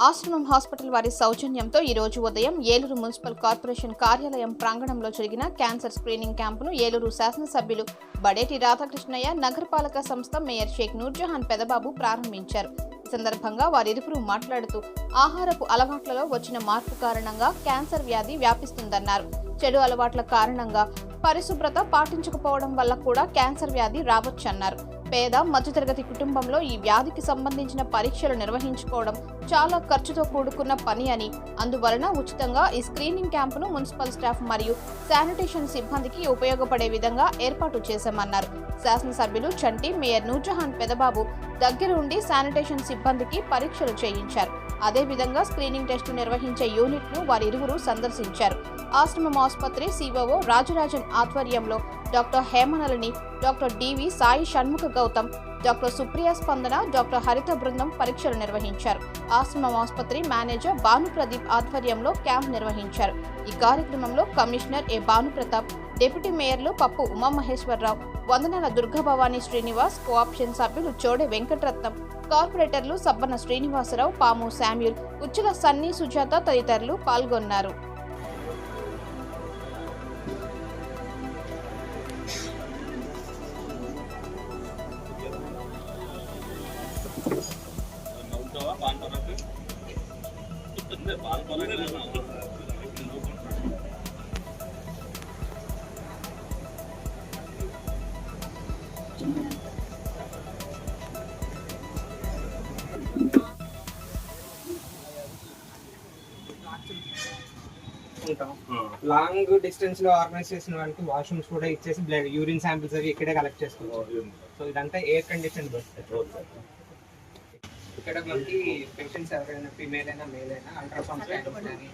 ఆశ్రమం హాస్పిటల్ వారి సౌజన్యంతో ఈరోజు ఉదయం ఏలూరు మున్సిపల్ కార్పొరేషన్ కార్యాలయం ప్రాంగణంలో జరిగిన క్యాన్సర్ స్క్రీనింగ్ క్యాంపును ఏలూరు శాసనసభ్యులు బడేటి రాధాకృష్ణయ్య నగరపాలక సంస్థ మేయర్ షేక్ నూర్జహాన్ పెదబాబు ప్రారంభించారు. ఈ సందర్భంగా వారిరువురు మాట్లాడుతూ ఆహారపు అలవాట్లలో వచ్చిన మార్పు కారణంగా క్యాన్సర్ వ్యాధి వ్యాపిస్తుందన్నారు. చెడు అలవాట్ల కారణంగా పరిశుభ్రత పాటించకపోవడం వల్ల కూడా క్యాన్సర్ వ్యాధి రావచ్చన్నారు. పేద మధ్యతరగతి కుటుంబంలో ఈ వ్యాధికి సంబంధించిన పరీక్షలు నిర్వహించుకోవడం చాలా ఖర్చుతో కూడుకున్న పని అని. అందువలన ఉచితంగా ఈ స్క్రీనింగ్ క్యాంపును మున్సిపల్ స్టాఫ్ మరియు శానిటేషన్ సిబ్బందికి ఉపయోగపడే విధంగా ఏర్పాటు చేశామన్నారు. శాసనసభ్యులు చంటి మేయర్ నూర్జహాన్ పెదబాబు దగ్గర ఉండి శానిటేషన్ సిబ్బందికి పరీక్షలు చేయించారు. అదేవిధంగా స్క్రీనింగ్ టెస్టు నిర్వహించే యూనిట్ను వారిరువురు సందర్శించారు. ఆశ్రమం ఆసుపత్రి సిఓఓ రాజరాజన్ ఆధ్వర్యంలో doctor Hemanalini doctor D V Sai Shanmukha Gautam doctor Supriya Spandana doctor Haritha బృందం పరీక్షలు నిర్వహించారు. ఆశ్రమం ఆసుపత్రి మేనేజర్ భానుప్రదీప్ ఆధ్వర్యంలో క్యాంప్ నిర్వహించారు. ఈ కార్యక్రమంలో కమిషనర్ ఏ భానుప్రతాప్ డిప్యూటీ మేయర్లు పప్పు ఉమామహేశ్వరరావు వందనాల దుర్గభవాని శ్రీనివాస్ కోఆప్షన్ సభ్యులు చోడే వెంకటరత్నం కార్పొరేటర్లు సబ్బన శ్రీనివాసరావు పాము శామ్యూల్ ఉచ్చుల సన్నీ సుజాత తదితరులు పాల్గొన్నారు. ఉంటాం లాంగ్ డిస్టెన్స్లో ఆర్గనైజ్ చేసిన వాళ్ళకి వాష్రూమ్స్ కూడా ఇచ్చేసి బ్లడ్ యూరిన్ శాంపిల్స్ అవి ఇక్కడే కలెక్ట్ చేసుకోవచ్చు సో ఇదంతా ఎయిర్ కండిషన్ బస్. ఇక్కడ మనకి పేషెంట్స్ ఎవరైనా ఫీమేల్ అయినా మేల్ అయినా అల్ట్రాసౌండ్ స్కాన్ కానీ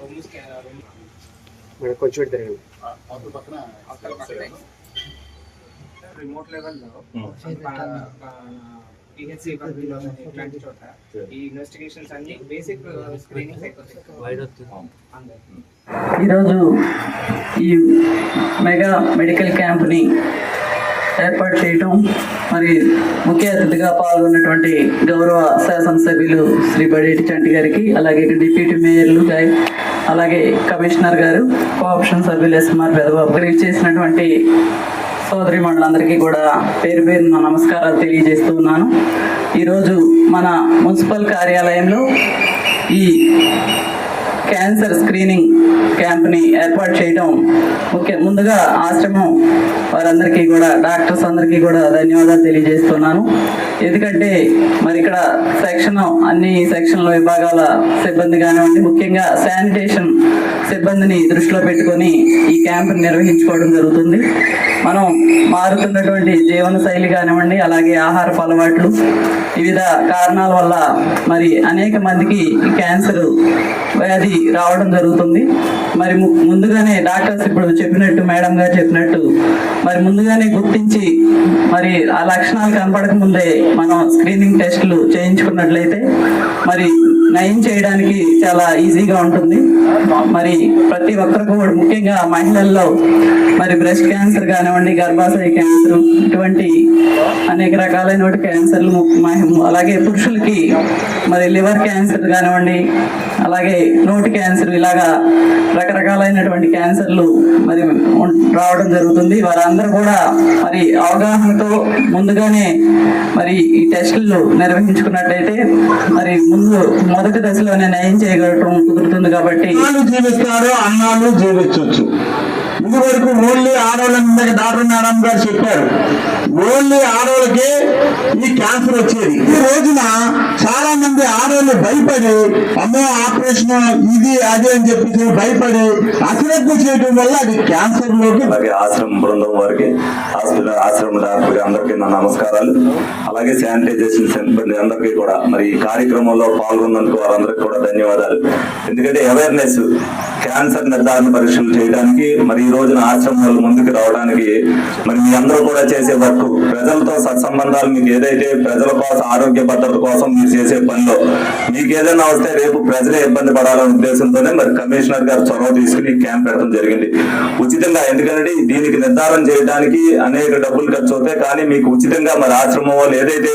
రూమ్ స్కాన్ కొంచెం రిమోట్ లెవెల్లో పిహెచ్సి పరిధిలో ఇట్లాంటి చోట ఈ ఇన్వెస్టిగేషన్స్ అన్ని బేసిక్ స్క్రీనింగ్స్ అయిపోతాయి ఈరోజు ఈ మెగా మెడికల్ క్యాంప్ని ఏర్పాటు చేయటం మరి ముఖ్య అతిథిగా పాల్గొన్నటువంటి గౌరవ శాసనసభ్యులు శ్రీ బడేటి చంటి గారికి అలాగే డిప్యూటీ మేయర్లు గారి అలాగే కమిషనర్ గారు కోఆప్షన్ సభ్యులు ఎస్ఎంఆర్ పెదబాబు గారికి చేసినటువంటి సోదరి మండలందరికీ కూడా పేరు పేరు నమస్కారాలు తెలియజేస్తున్నాను ఈరోజు మన మున్సిపల్ కార్యాలయంలో ఈ క్యాన్సర్ స్క్రీనింగ్ క్యాంప్ని ఏర్పాటు చేయడం ముఖ్య ముందుగా ఆశ్రమం వారందరికీ కూడా డాక్టర్స్ అందరికీ కూడా ధన్యవాదాలు తెలియజేస్తున్నాను. ఎందుకంటే మరి ఇక్కడ సెక్షన్ అన్ని సెక్షన్ల విభాగాల సిబ్బంది కానివ్వండి ముఖ్యంగా శానిటేషన్ సిబ్బందిని దృష్టిలో పెట్టుకొని ఈ క్యాంప్ని నిర్వహించుకోవడం జరుగుతుంది. మనం మారుతున్నటువంటి జీవన శైలి కానివ్వండి అలాగే ఆహారపు అలవాట్లు వివిధ కారణాల వల్ల మరి అనేక మందికి క్యాన్సర్ వ్యాధి రావడం జరుగుతుంది. మరి ము- ముందుగానే డాక్టర్స్ ఇప్పుడు చెప్పినట్టు మేడం గారు చెప్పినట్టు మరి ముందుగానే గుర్తించి మరి ఆ లక్షణాలు కనపడక ముందే మనం స్క్రీనింగ్ టెస్టులు చేయించుకున్నట్లయితే మరి నయం చేయడానికి చాలా ఈజీగా ఉంటుంది. మరి ప్రతి ఒక్కరికి కూడా ముఖ్యంగా మహిళల్లో మరి బ్రెస్ట్ క్యాన్సర్ కానివ్వండి గర్భాశయ క్యాన్సర్ ఇటువంటి అనేక రకాలైన క్యాన్సర్లు అలాగే పురుషులకి మరి లివర్ క్యాన్సర్ కానివ్వండి అలాగే నోటి క్యాన్సర్ ఇలాగా రకరకాలైనటువంటి క్యాన్సర్లు మరి రావడం జరుగుతుంది. వారందరూ కూడా మరి అవగాహనతో ముందుగానే మరి ఈ టెస్టులు నిర్వహించుకున్నట్టయితే మరి ముందు మొదటి దశలోనే నయం చేయగలటం కుదురుతుంది కాబట్టి జీవిస్తారు అన్నాలు జీవించవచ్చు ఇది వరకు ఓన్లీ ఆడవాళ్ళ మీద డాక్టర్ నారాయణ గారు చెప్పారు. ఓన్లీ ఆడవాళ్ళకే ఈ క్యాన్సర్ వచ్చేది. ఈ రోజున చాలా మంది ఆడవాళ్ళు భయపడి అమ్మో ఆపరేషన్ ఇది అది అని చెప్పి భయపడి అశ్రద్ధ చేయడం వల్ల అది క్యాన్సర్లోకి అలాగే ఆశ్రమం బృందం వారికి హాస్పిటల్ ఆశ్రమం డాక్టర్ అందరికీ నా నమస్కారాలు. అలాగే శానిటైజేషన్ సిబ్బంది అందరికీ కూడా మరి ఈ కార్యక్రమంలో పాల్గొన్నందుకు వారందరికీ కూడా ధన్యవాదాలు. ఎందుకంటే అవేర్నెస్ క్యాన్సర్ నిర్ధారణ పరీక్షలు చేయడానికి మరి రోజున ఆశ్రమం వాళ్ళు ముందుకు రావడానికి మరి మీ అందరూ కూడా చేసే వర్క్ ప్రజలతో సత్సంబంధాలు మీకు ఏదైతే ప్రజల కోసం ఆరోగ్య భద్రత కోసం మీరు చేసే పనిలో మీకు ఏదైనా వస్తే రేపు ప్రజలే ఇబ్బంది పడాలనే ఉద్దేశంతోనే మరి కమిషనర్ గారు చొరవ తీసుకుని క్యాంప్ పెట్టడం జరిగింది. ఉచితంగా ఎందుకంటే దీనికి నిర్ధారణ చేయడానికి అనేక డబ్బులు ఖర్చు అవుతాయి. కానీ మీకు ఉచితంగా మరి ఆశ్రమం వాళ్ళు ఏదైతే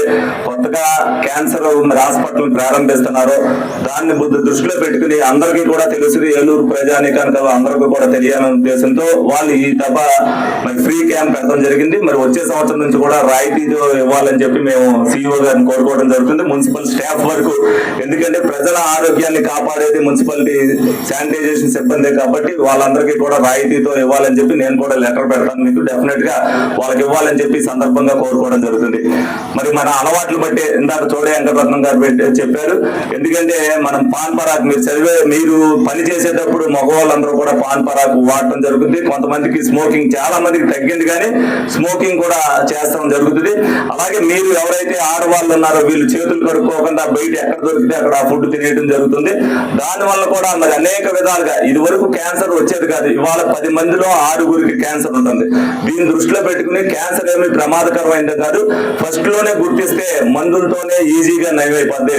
కొత్తగా క్యాన్సర్ మరి హాస్పిటల్ ప్రారంభిస్తున్నారో దాన్ని దృష్టిలో పెట్టుకుని అందరికీ కూడా తెలుసు ఏలూరు ప్రజానికానికి అందరికీ కూడా తెలియాలనే ఉద్దేశంతో వాళ్ళు ఈ డబ్బా మరి ఫ్రీ క్యాంప్ పెట్టడం జరిగింది. మరి వచ్చే సంవత్సరం నుంచి కూడా రాయితీతో ఇవ్వాలని చెప్పి మేము సిఇఓ గారిని కోరుకోవడం జరుగుతుంది. మున్సిపల్ స్టాఫ్ వరకు ఎందుకంటే ప్రజల ఆరోగ్యాన్ని కాపాడేది మున్సిపాలిటీ శానిటైజేషన్ సిబ్బంది కాబట్టి వాళ్ళందరికీ కూడా రాయితీతో ఇవ్వాలని చెప్పి నేను కూడా లెటర్ పెడతాను. మీకు డెఫినెట్గా వాళ్ళకి ఇవ్వాలని చెప్పి సందర్భంగా కోరుకోవడం జరుగుతుంది. మరి మన అలవాట్లు బట్టి ఇందాక చూడే వెంకటరత్నం గారు పెట్టి చెప్పారు. ఎందుకంటే మనం పాన్ పరాక్ మీరు చదివే మీరు పని చేసేటప్పుడు మగవాళ్ళందరూ కూడా పాన్ పరాక్ వాడటం జరుగుతుంది కొంతమందికి స్మోకింగ్ చాలా మందికి తగ్గింది కానీ స్మోకింగ్ కూడా చేస్తాం జరుగుతుంది. అలాగే మీరు ఎవరైతే ఆడవాళ్ళు ఉన్నారో వీళ్ళు చేతులు కడుక్కోకుండా బయట ఎక్కడ దొరికితే అక్కడ ఫుడ్ తినేయడం జరుగుతుంది. దాని వల్ల కూడా మరి అనేక విధాలుగా ఇది వరకు క్యాన్సర్ వచ్చేది కాదు. ఇవాళ పది మందిలో ఆరుగురికి క్యాన్సర్ ఉంటుంది. దీన్ని దృష్టిలో పెట్టుకుని క్యాన్సర్ ఏమి ప్రమాదకరమైంది కాదు. ఫస్ట్లోనే గుర్తిస్తే మందులతోనే ఈజీగా నయమైపోద్ది.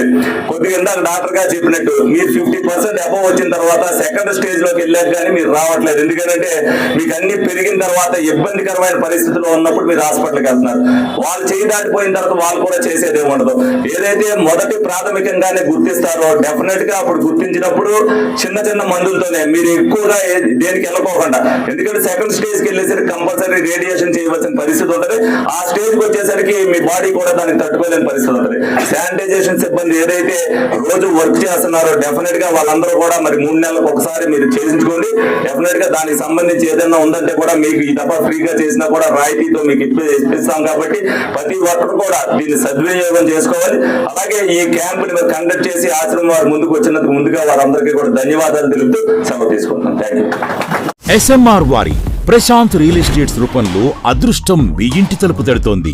కొద్దిగా ఇందాక డాక్టర్ గారు చెప్పినట్టు మీరు ఫిఫ్టీ పర్సెంట్ అబవ్ వచ్చిన తర్వాత సెకండ్ స్టేజ్లోకి వెళ్ళాక కానీ మీరు రావట్లేదు. ఎందుకంటే మీకు అన్ని పెరిగిన తర్వాత ఇబ్బందికరమైన పరిస్థితుల్లో ఉన్నప్పుడు మీరు హాస్పిటల్కి వెళ్తున్నారు. వాళ్ళు చేయి దాటిపోయిన తర్వాత వాళ్ళు కూడా చేసేది ఉండదు ఏదైతే మొదటి ప్రాథమికంగానే గుర్తిస్తారో డెఫినెట్గా అప్పుడు గుర్తించినప్పుడు చిన్న చిన్న మందులతోనే మీరు ఎక్కువగా దేనికి వెళ్ళకోకుండా. ఎందుకంటే సెకండ్ స్టేజ్కి వెళ్ళేసరికి కంపల్సరీ రేడియేషన్ చేయవలసిన పరిస్థితి ఉంటుంది. ఆ స్టేజ్కి వచ్చేసరికి మీ బాడీ కూడా దాన్ని తట్టుకోలేని పరిస్థితి ఉంటుంది. శానిటైజేషన్ సిబ్బంది ఏదైతే రోజు వర్క్ చేస్తున్నారో డెఫినెట్గా వాళ్ళందరూ కూడా మరి మూడు నెలలకు ఒకసారి మీరు చేయించుకోండి. డెఫినెట్గా దానికి సంబంధించి ఏదైనా ఉందంటే కూడా మీకు ఈ దఫా ఫ్రీగా చేసినా కూడా రాయితీతో మీకు ఇప్పిస్తాం కాబట్టి ప్రతి ఒక్కరు కూడా దీన్ని సద్వినియోగం చేసుకోవాలి. అలాగే ఈ క్యాంప్ని కండక్ట్ చేసి ఆశ్రమం వారు ముందుకు వచ్చినందుకు ముందుగా వారందరికీ కూడా ధన్యవాదాలు తెలుపుతూ సెలవు తీసుకుంటున్నాం. థ్యాంక్ ఎస్ఎంఆర్ వారి ప్రశాంత్ రియల్ ఎస్టేట్స్ రూపంలో అదృష్టం మీ ఇంటి తలుపు తడుతోంది.